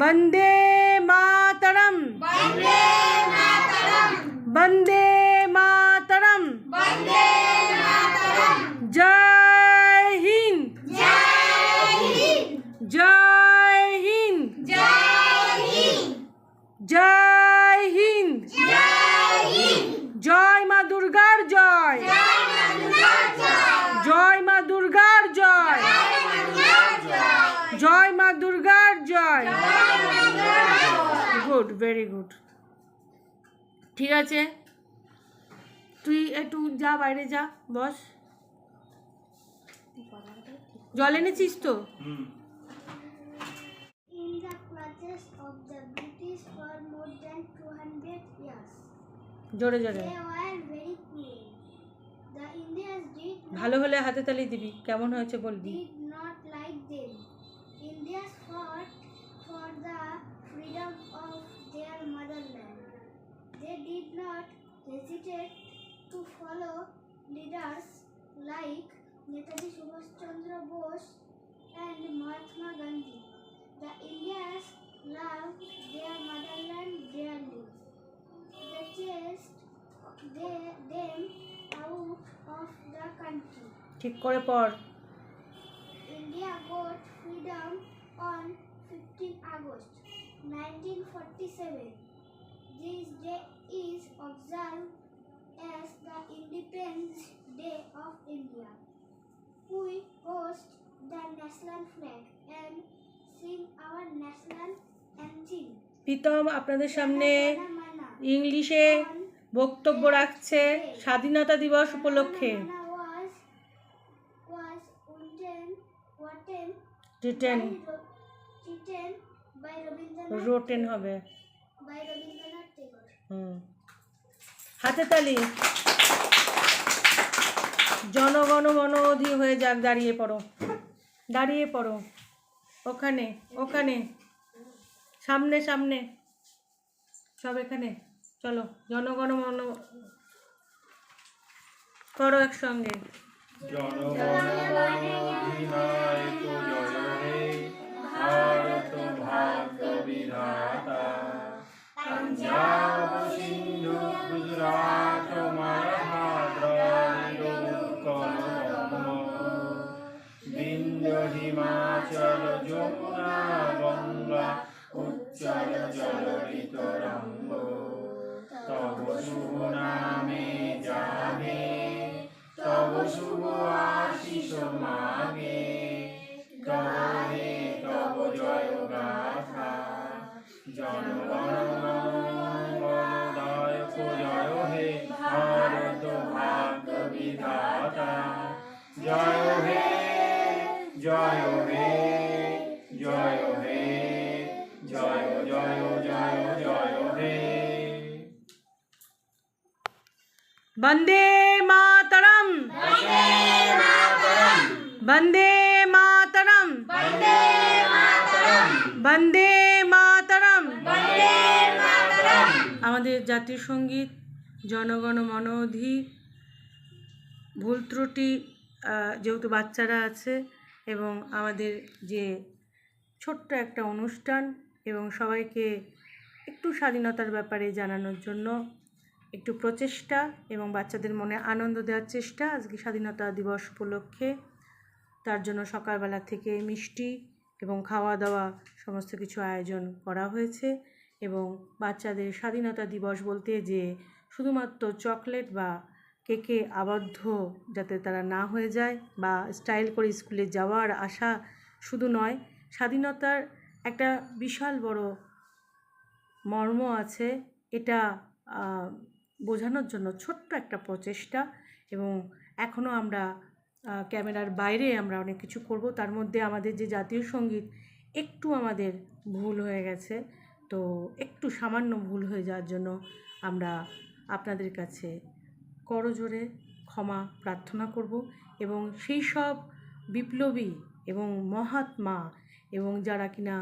वंदे मातरम। वंदे very good ঠিক আছে? তুই একটু যা বাইরে যা বস। জল এনেছিস তো? জোরে জোরে। ভালো হলে হাতে তালি দিবি কেমন হয়েছে বলবি। Hesitate to follow leaders like Netaji Subhash Chandra Bose and Mahatma Gandhi the Indians love their motherland their lose they them out of the country ঠিক করে পড়। প্রীতম আপনাদের সামনে ইংলিশে বক্তব্য রাখছে। স্বাধীনতা দিবস উপলক্ষে। রোটেন হবে। হাতে তালি। জনগণ মন অধি হয়ে যাক দাঁড়িয়ে পড়ো। দাঁড়িয়ে পড়ো। ওখানে ওখানে। সামনে সামনে। সব এখানে। চলো জনগণ মন করো একসঙ্গে। জনগণ মঙ্গলদায়ক জয় হে ভারত ভাগ্য বিধাতা জয় হে জয় হে জয় হে জয় জয় জয় জয় হে বন্দে মাতরম বন্দে মাতরম বন্দে মাতরম আমাদের জাতীয় সংগীত, জনগণ মনোধি, ভুল ত্রুটি যেহেতু বাচ্চারা আছে এবং আমাদের যে ছোট্ট একটা অনুষ্ঠান এবং সবাইকে একটু স্বাধীনতার ব্যাপারে জানানোর জন্য একটু প্রচেষ্টা এবং বাচ্চাদের মনে আনন্দ দেওয়ার চেষ্টা, আজকে স্বাধীনতা দিবস উপলক্ষে। তার জন্য সকালবেলা থেকে মিষ্টি এবং খাওয়া দাওয়া সমস্ত কিছু আয়োজন করা হয়েছে। এবং বাচ্চাদের স্বাধীনতা দিবস বলতে যে শুধুমাত্র চকলেট বা কেকে আবদ্ধ যাতে তারা না হয়ে যায় বা স্টাইল করে স্কুলে যাওয়ার আশা শুধু নয়, স্বাধীনতার একটা বিশাল বড় মর্ম আছে। এটা বোঝানোর জন্য ছোট্ট একটা প্রচেষ্টা এবং এখনও আমরা ক্যামেরার বাইরে আমরা অনেক কিছু করব। তার মধ্যে আমাদের যে জাতীয় সংগীত একটু আমাদের ভুল হয়ে গেছে। তো একটু সামান্য ভুল হয়ে যাওয়ার জন্য আমরা আপনাদের কাছে করজোরে ক্ষমা প্রার্থনা করব এবং সেই সব বিপ্লবী এবং মহাত্মা এবং যারা কিনা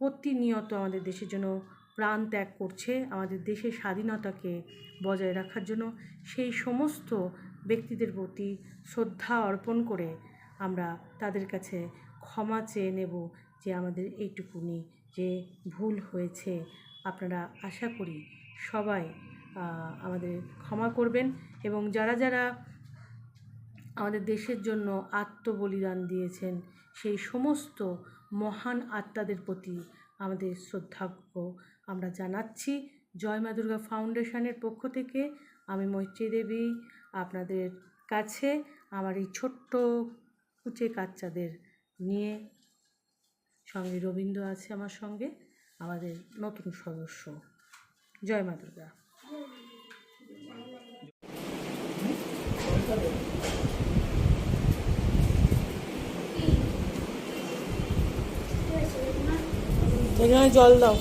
প্রতিনিয়ত আমাদের দেশের জন্য প্রাণ ত্যাগ করছে, আমাদের দেশের স্বাধীনতাকে বজায় রাখার জন্য সেই সমস্ত ব্যক্তিদের প্রতি শ্রদ্ধা অর্পণ করে আমরা তাদের কাছে ক্ষমা চেয়ে নেব যে আমাদের এইটুকুনি যে ভুল হয়েছে, আপনারা আশা করি সবাই আমাদের ক্ষমা করবেন এবং যারা যারা আমাদের দেশের জন্য আত্মবলিদান দিয়েছেন, সেই সমস্ত মহান আত্মাদের প্রতি আমাদের শ্রদ্ধাজ্ঞ আমরা জানাচ্ছি। জয় মা দুর্গা ফাউন্ডেশনের পক্ষ থেকে আমি মৈত্রী দেবী আপনাদের কাছে আমার এই ছোট্ট কুচে কাচ্চাদের নিয়ে সঙ্গে রবীন্দ্র আছে আমার সঙ্গে, আমাদের নতুন সদস্য। জয় মা দুর্গা। জল দাও।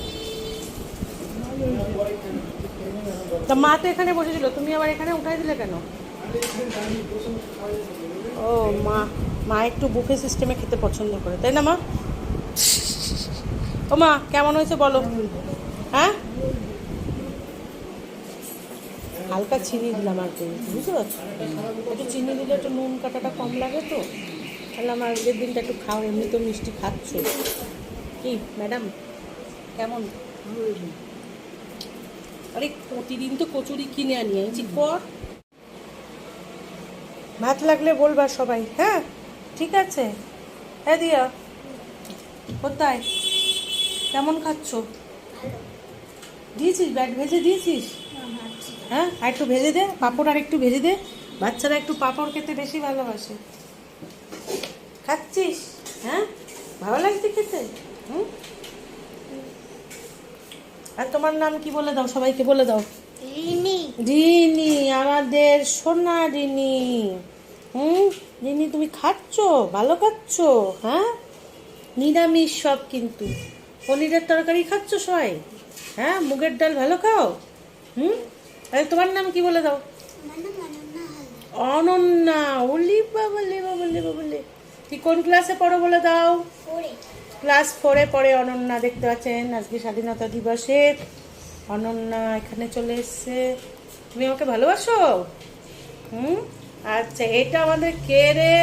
তা মা তো এখানে বসেছিল, তুমি আবার এখানে উঠাই দিলে কেন? ও মা মা একটু বুফে সিস্টেমে খেতে পছন্দ করে, তাই না মা? ও মা, কেমন হয়েছে বলো। হ্যাঁ? হালকা চিনি দিলাম আর কি, বুঝতে পারছ? একটু চিনি দিলে একটু নুন কাটাটা কম লাগে তো। তাহলে আমার আগের দিনটা একটু খাও এমনি তো মিষ্টি খাচ্ছ। কি, ম্যাডাম? কেমন? আরে, প্রতিদিন তো কচুরি কিনে আনি আনছি কর ভাত লাগলে বলবা সবাই হ্যাঁ? ঠিক আছে। হ্যাঁ দিয়া। কোথায়? কেমন খাচ্ছ? দিয়েছিস ব্যাট ভেজে দিয়েছিস? হ্যাঁ আর একটু ভেজে দে পাঁপড় আর একটু ভেজে দে। বাচ্চারা একটু পাঁপড় খেতে বেশি ভালোবাসে। খাচ্ছিস? হ্যাঁ? ভালো লাগছে খেতে? হুম? আর তোমার নাম কি বলে দাও? সবাইকে বলে দাও। রিনি। রিনি আমাদের সোনা রিনি। হুম? রিনি তুমি খাচ্ছ? ভালো খাচ্ছ? হ্যাঁ? নিরামিষ সব কিন্তু। পনিরের তরকারি খাচ্ছ সবাই? হ্যাঁ মুগের ডাল ভালো খাও? হুম? আরে তোমার নাম কি বলে দাও? অনন্যা ওলি বাবা লে বাবা লে বাবা লে। কি, কোন ক্লাসে পড়ো বলে দাও? ক্লাস ফোরে পড়ে অনন্যা, দেখতে পাচ্ছেন? আজকে স্বাধীনতা দিবসের অনন্যা এখানে চলে এসছে। তুমি আমাকে ভালোবাসো? হুম? আচ্ছা এটা আমাদের কে রে?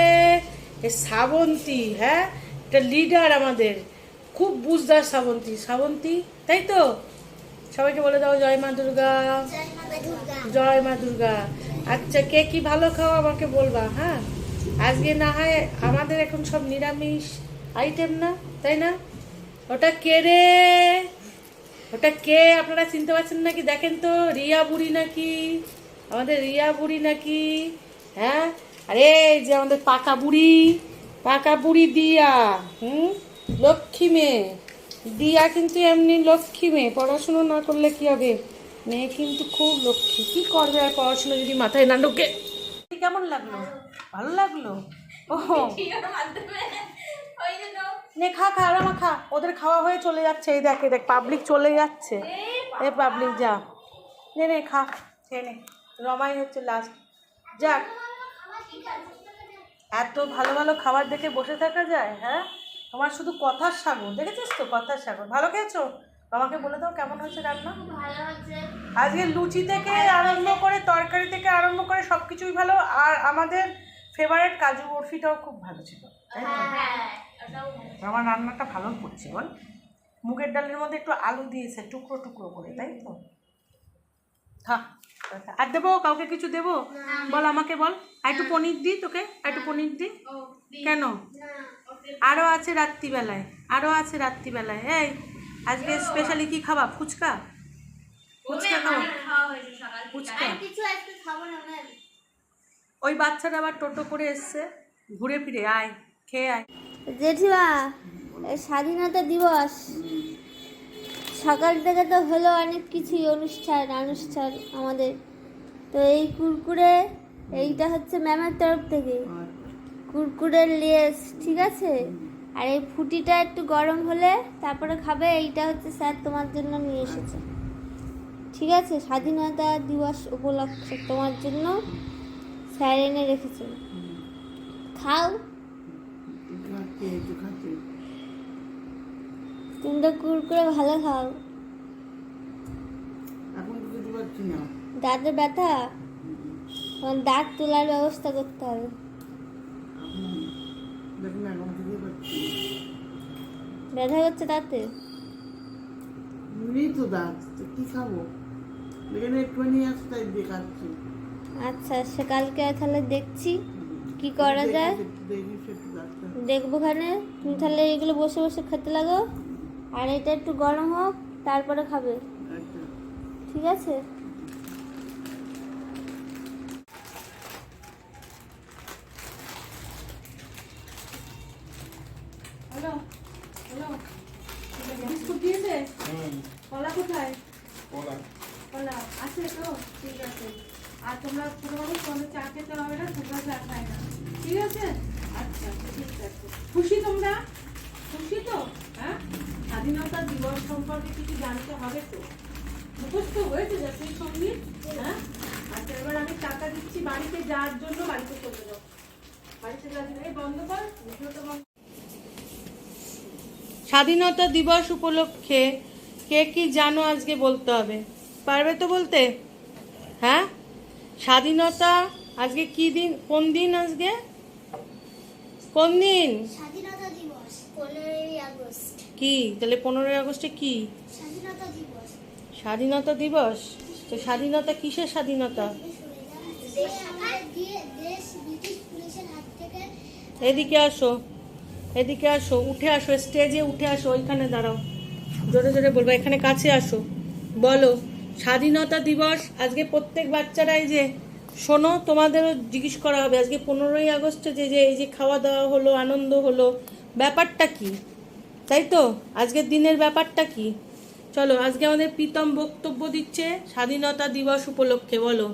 শ্রাবন্তী হ্যাঁ? এটা লিডার আমাদের। খুব বুঝদার শ্রাবন্তী শ্রাবন্তী তাই তো? সবাইকে বলে দাও জয় মা দুর্গা। জয় মা দুর্গা। আচ্ছা কে কি ভালো খাও আমাকে বলবা হ্যাঁ? আজকে না হয় আমাদের এখন সব নিরামিষ আইটেম না তাই না? ওটা কে রে? ওটা কে? আপনারা চিনতে পারছেন নাকি? দেখেন তো রিয়া বুড়ি নাকি? আমাদের রিয়া বুড়ি নাকি? হ্যাঁ? আরে যে আমাদের পাকা বুড়ি পাকা বুড়ি দিয়া হুম? লক্ষ্মী মেয়ে। দিয়া কিন্তু এমনি লক্ষ্মী মেয়ে। পড়াশুনো না করলে কি হবে? মেয়ে কিন্তু খুব লক্ষ্মী। কি করবে আর পড়াশুনো যদি মাথায় না ঢোকে? কেমন লাগল? ভালো লাগল? ও নে খা খা আরামা খা। ওদের খাওয়া হয়ে চলে যাচ্ছে। এই দেখ দেখ পাবলিক চলে যাচ্ছে। এ পাবলিক যা। নে নে খা খেয়ে নে। রমাই হচ্ছে লাস্ট যাক। এত ভালো ভালো খাবার দেখে বসে থাকা যায় হ্যাঁ? তোমার শুধু কথার সাগর দেখেছিস তো কথার সাগর? ভালো খেয়েছো? আমাকে বলে দাও কেমন হয়েছে রান্না? আজকে লুচি থেকে আরম্ভ করে তরকারি থেকে আরম্ভ করে সব কিছুই ভালো আর আমাদের ফেভারেট কাজু বরফিটাও খুব ভালো ছিল তাই তো? হ্যাঁ আমার রান্নাটা ভালো করছে বল। মুগের ডালের মধ্যে একটু আলু দিয়েছে টুকরো টুকরো করে তাই তো? খা আর দেবো কাউকে কিছু দেবো? বল আমাকে বল। আর একটু পনির দিই তোকে আর একটু পনির দিই কেন? আরও আছে রাত্রিবেলায় আরও আছে রাত্রিবেলায়। এই আজকে স্পেশালি কি খাবা? ফুচকা? ফুচকা খাব ফুচকা। কিছু আজকে খাব না ম্যাম ওই বাচ্চাটা আবার টোটো করে এসছে। ঘুরে ফিরে আয় খেয়ে আয়। জেঠিমা এই স্বাধীনতা দিবস। সকাল থেকে তো হলো অনেক কিছুই অনুষ্ঠান অনুষ্ঠান আমাদের। তো এই কুরকুরে এইটা হচ্ছে ম্যামের তরফ থেকে। কুরকুরের লেস ঠিক আছে? আর এই ফুটিটা একটু গরম হলে তারপরে খাবে এইটা হচ্ছে স্যার তোমার জন্য নিয়ে এসেছে। ঠিক আছে? স্বাধীনতা দিবস উপলক্ষে তোমার জন্য স্যার এনে রেখেছে। খাও। তুমি তো কুরকুরে ভালো খাও। দাঁতের ব্যথা? তোমার দাঁত তোলার ব্যবস্থা করতে হবে। ব্যথা করছে দাঁতে নেই তো দাঁত কি খাব? এখানে একটুখানি আছে তাই দেখাচ্ছি। আচ্ছা সে কালকে তাহলে দেখছি কি করা যায়। দাঁতটা দেখবোখানে তুমি তাহলে এগুলো বসে বসে খেতে লাগো। আর এটা একটু গরম হোক তারপরে খাবে। আচ্ছা। ঠিক আছে হ্যালো হ্যালো বিস্কুট দিয়েছে হুম কলা কোথায়? কলা আছে তো ঠিক আছে। আর তোমরা চা খেতে হবে না তোমরা চা খায় না। ঠিক আছে? আচ্ছা ঠিক আছে। খুশি তোমরা? খুশি তো? হ্যাঁ? স্বাধীনতা দিবস সম্পর্কে কিছু জানতে হবে তো? মুখস্থ হয়েছে জাতীয় সংগীত হ্যাঁ? আচ্ছা এবার আমি টাকা দিচ্ছি বাড়িতে যাওয়ার জন্য বাড়িতে চলে যাও। বাড়িতে যাওয়ার জন্য। এই বন্ধ কর স্বাধীনতা দিবস উপলক্ষে কে কি জানো আজকে বলতে হবে? পারবে তো বলতে? হ্যাঁ? স্বাধীনতা আজকে কি দিন? কোন দিন আজকে? কোন দিন? স্বাধীনতা দিবস আগস্ট। কি? তাহলে পনেরোই আগস্টে কি? স্বাধীনতা দিবস। স্বাধীনতা দিবস? তো স্বাধীনতা কিসের স্বাধীনতা? এদিকে আসো এদিকে আসো উঠে আসো স্টেজে উঠে আসো ওইখানে দাঁড়াও। জোরে জোরে বলব এখানে কাছে আসো। বলো স্বাধীনতা দিবস আজকে প্রত্যেক বাচ্চারাই যে শোনো তোমাদেরও জিজ্ঞেস করা হবে। আজকে পনেরোই আগস্টে যে যে এই যে খাওয়া দাওয়া হলো আনন্দ হলো ব্যাপারটা কি? তাই তো? আজকের দিনের ব্যাপারটা কি? চলো আজকে আমাদের প্রীতম বক্তব্য দিচ্ছে স্বাধীনতা দিবস উপলক্ষে বলো।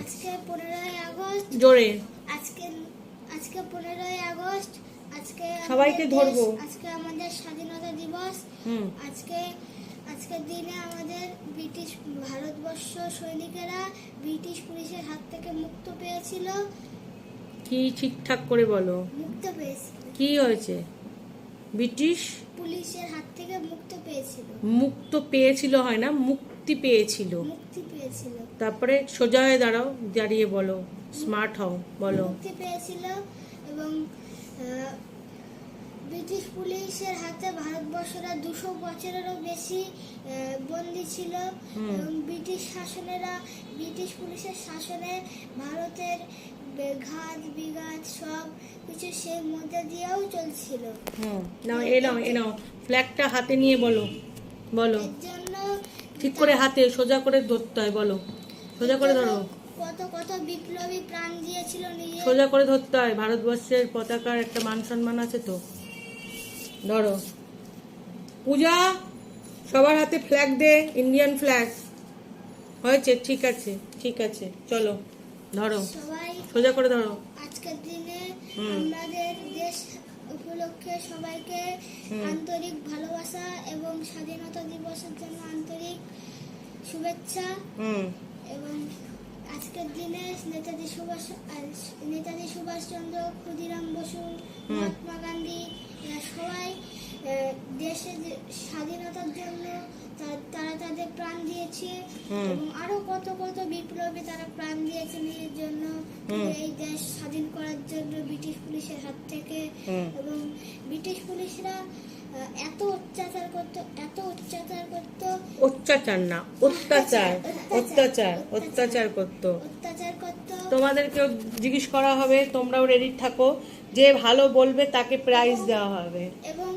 আজকে পনেরোই আগস্ট। জোরে। আজকে আজকে পনেরোই আগস্ট। আজকে সবাইকে ধরবো। আজকে আমাদের স্বাধীনতা দিবস। হুম। আজকে আজকের দিনে আমাদের ব্রিটিশ ভারতবর্ষ সৈনিকেরা ব্রিটিশ পুলিশের হাত থেকে মুক্ত পেয়েছিল। কি ঠিকঠাক করে বলো? মুক্ত পেয়েছিল। কি হয়েছে? ব্রিটিশ? পুলিশের হাত থেকে মুক্ত পেয়েছিল। মুক্ত পেয়েছিল হয় না মুক্তি পেয়েছিল। মুক্তি পেয়েছিল। তারপরে সোজা হয়ে দাঁড়াও দাঁড়িয়ে বলো স্মার্ট হও বলো। মুক্তি পেয়েছিল এবং ব্রিটিশ পুলিশের হাতে ভারতবর্ষরা দুশো বছরেরও বেশি বন্দী ছিল। এবং ব্রিটিশ শাসনেরা ব্রিটিশ পুলিশের শাসনে ভারতের ঘাত বিঘাত সব কিছু সেই মধ্যে দিয়েও চলছিল। নাও এ নাও এ নাও। ফ্ল্যাগটা হাতে নিয়ে বলো বলো। ঠিক করে হাতে সোজা করে ধরতে হয় বলো। সোজা করে ধরো। কত কত বিপ্লবী প্রাণ দিয়েছিল নিজে সোজা করে ধরতে হয় ভারতবর্ষের পতাকার একটা মান সম্মান আছে তো। ধরো। পূজা সবার হাতে ফ্ল্যাগ দে ইন্ডিয়ান ফ্ল্যাগ হয়েছে ঠিক আছে ঠিক আছে চলো ধরো। সবাই সোজা করে ধরো। আজকের দিনে আমাদের দেশ উপলক্ষে সবাইকে আন্তরিক ভালোবাসা এবং স্বাধীনতা দিবসের জন্য আন্তরিক শুভেচ্ছা এবং আজকের দিনে নেতাজি সুভাষ নেতাজি সুভাষচন্দ্র ক্ষুদিরাম বসু মহাত্মা গান্ধী সবাই দেশের স্বাধীনতার জন্য তারা তাদের প্রাণ দিয়েছে এবং আরও কত কত বিপ্লবী তারা প্রাণ দিয়েছে নিজের জন্য। এই দেশ স্বাধীন করার জন্য ব্রিটিশ পুলিশের হাত থেকে এবং ব্রিটিশ পুলিশরা এত অত্যাচার করত এত অত্যাচার করত। অত্যাচার না অত্যাচার অত্যাচার অত্যাচার করতো। অত্যাচার করত। তোমাদেরকেও জিজ্ঞেস করা হবে তোমরাও রেডি থাকো যে ভালো বলবে তাকে প্রাইজ দেওয়া হবে। এবং